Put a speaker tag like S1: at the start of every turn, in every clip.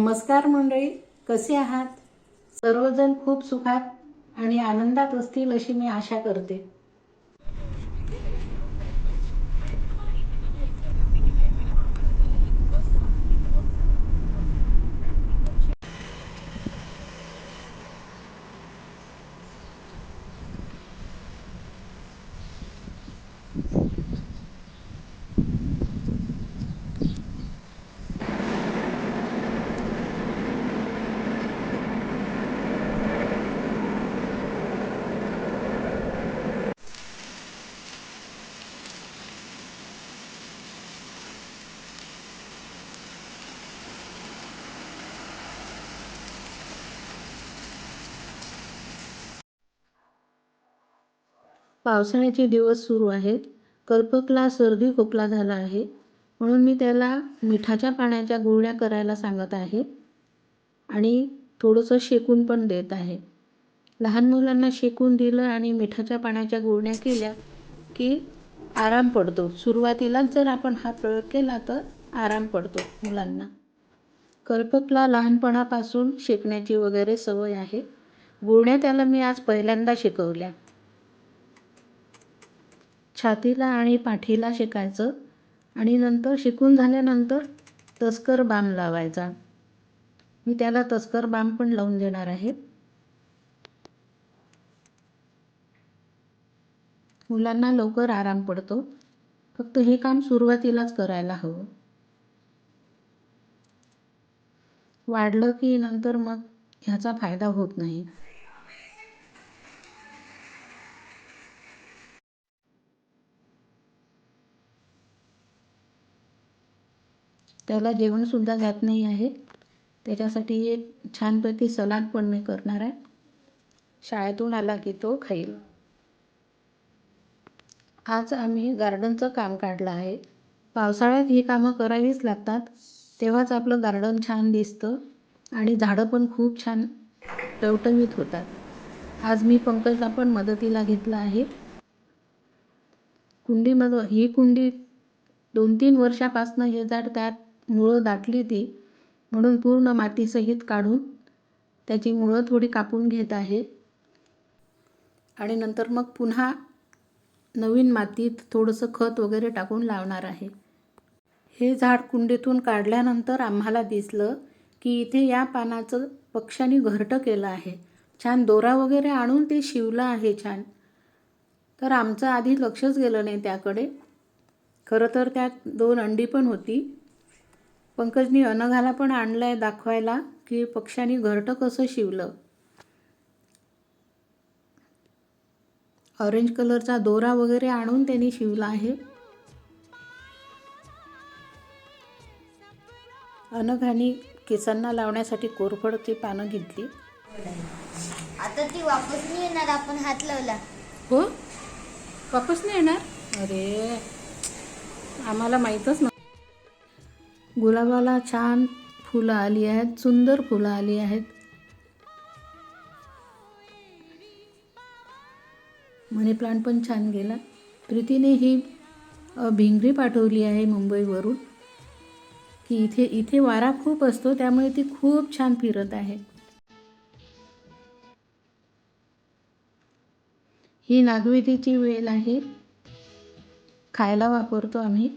S1: नमस्कार मंडळी कसे आहात? सर्वजण खूप सुखात आणि आनंदात असतील अशी मी आशा करते. पावसाळ्याचे दिवस सुरू आहेत. कल्पकला सर्दी खोकला झाला आहे. म्हणून मी त्याला मिठाच्या पाण्याच्या गुळण्या करायला सांगत आहे आणि थोडंसं शेकून पण देत आहे. लहान मुलांना शेकून दिलं आणि मिठाच्या पाण्याच्या गुळण्या केल्या की आराम पडतो. सुरुवातीलाच जर आपण हा प्रयोग केला तर आराम पडतो मुलांना. कल्पकला लहानपणापासून शेकण्याची वगैरे सवय आहे. गुळण्या त्याला मी आज पहिल्यांदा शिकवल्या. छातीला आणि पाठीला शेकायचं आणि नंतर शिकून झाल्यानंतर तस्कर बाम लावायचा. मी त्याला तस्कर बाम पण लावून देणार आहे. मुलांना लवकर आराम पडतो. फक्त हे काम सुरुवातीलाच करायला हवं. वाढलं की नंतर मग ह्याचा फायदा होत नाही. त्याला जेवणसुद्धा जात नाही आहे. त्याच्यासाठी एक छानपैकी सलाड पण मी करणार आहे. शाळेतून आला की तो खाईल. आज आम्ही गार्डनचं काम काढलं आहे. पावसाळ्यात ही कामं करावीच लागतात. तेव्हाच आपलं गार्डन छान दिसतं आणि झाडं पण खूप छान टवटवीत होतात. आज मी पंकजला पण मदतीला घेतलं आहे. कुंडीमध्ये ही कुंडी दोन तीन वर्षापासनं हे झाड त्यात मुळं दाटली ती. म्हणून पूर्ण मातीसहित काढून त्याची मुळं थोडी कापून घेत आहे. आणि नंतर मग पुन्हा नवीन मातीत थोडंसं खत वगैरे टाकून लावणार आहे. हे झाड कुंडीतून काढल्यानंतर आम्हाला दिसलं की इथे या पानाचं पक्ष्यांनी घरटं केलं आहे. छान दोरा वगैरे आणून ते शिवलं आहे छान. तर आमचं आधी लक्षच गेलं नाही त्याकडे. खरं तर त्यात दोन अंडी पण होती. पंकजनी अनघाला पण आणलं आहे दाखवायला की पक्ष्यांनी घरटं कसं शिवलं. ऑरेंज कलरचा दोरा वगैरे आणून त्यांनी शिवला आहे. अनघाने केसांना लावण्यासाठी कोरफडची पानं घेतली.
S2: आता ती वापस नाही येणार आपण हात लावला.
S1: हो? वापस नाही येणार? अरे आम्हाला माहीतच ना गुलाबाला छान फुलं आली आहेत सुंदर फुलं आली आहेत. मनी प्लांट पण छान गेला. प्रीतीने ही भिंगरी पाठवली आहे मुंबईवरून की इथे इथे वारा खूप असतो त्यामुळे ती खूप छान फिरत आहे. ही नागवेदीची वेल आहे. खायला वापरतो आम्ही.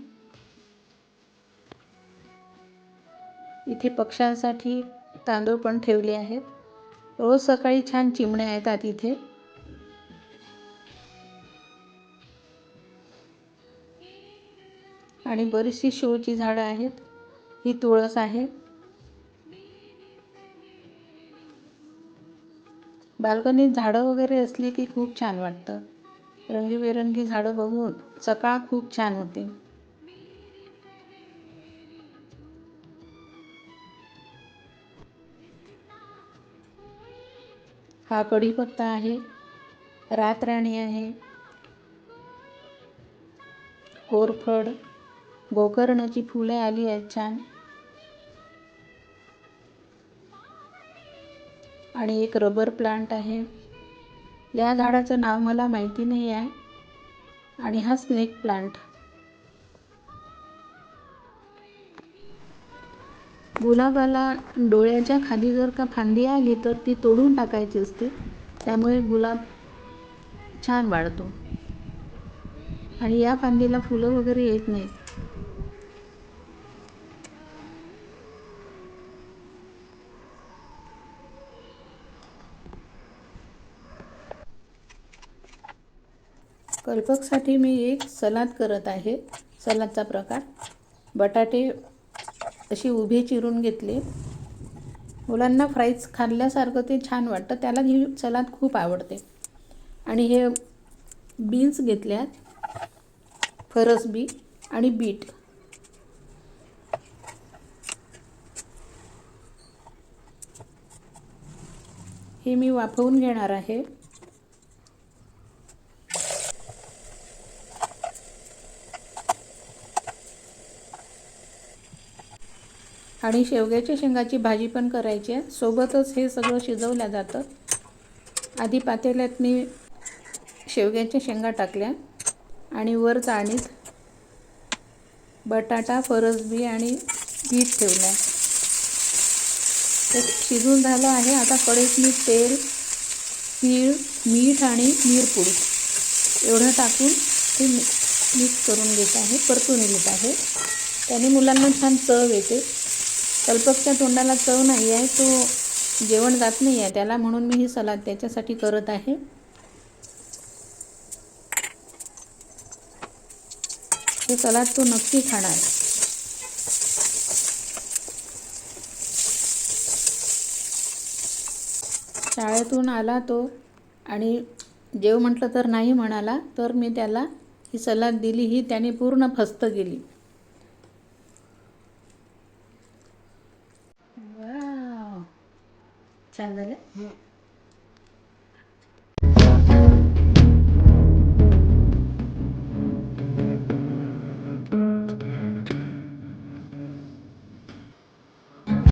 S1: इथे पक्ष्यांसाठी तांदूळ पण ठेवले आहेत. रोज सकाळी छान चिमण्या येतात इथे. आणि बरीचशी शोची झाडं आहेत. ही तुळस आहे. बाल्कनीत झाडं वगैरे असली की खूप छान वाटतं. रंगीबेरंगी झाडं बघून सकाळ खूप छान होते. हा कढीपत्ता आहे रातराणी आहे कोरफड गोकर्णाची फुले आली आहेत छान. आणि एक रबर प्लांट आहे. या झाडाचं नाव मला माहिती नाही आहे. आणि हा स्नेक प्लांट गुलाबाला डोळ्याच्या खाली जर का फांदी आली तर ती तोडून टाकायची असते. त्यामुळे गुलाब छान वाढतो. आणि या फांदीला फुलं वगैरे येत नाहीत. कल्पकसाठी मी एक सलाद करत आहे. सलादचा प्रकार. बटाटे अशी उभे चिरून घेतले. मुलांना फ्राईज खाल्ल्यासारखं ते छान वाटतं. त्याला ही सलाद खूप आवडते. आणि हे बीन्स घेतल्यात. फरस बी आणि बीट. हे मी वाफवून घेणार आहे. आणि शेवग्याच्या शेंगाची भाजी पण करायची आहे. सोबतच हे सगळं शिजवलं जातं. आधी पातेल्यात मी शेवग्याच्या शेंगा टाकल्या. आणि वर चाळणीत बटाटा फरसबी आणि बीट ठेवलं. आहे ते शिजून झालं आहे. आता कडेत मी तेल तीळ मीठ आणि मिरपूड एवढं टाकून ते मिक्स करून घेत आहे. परतून घेत आहे. त्याने मुलांना छान चव येते. कल्पकच्या तोंडाला चव नाही आहे तो जेवण जात नाही आहे. त्याला म्हणून मी ही सलाद त्याच्यासाठी करत आहे. हे सलाद तो नक्की खाणार. शाळेतून आला तो आणि जेव म्हटलं तर नाही म्हणाला तर मी त्याला ही सलाद दिली ही त्याने पूर्ण फस्त गेली वाव छान झालं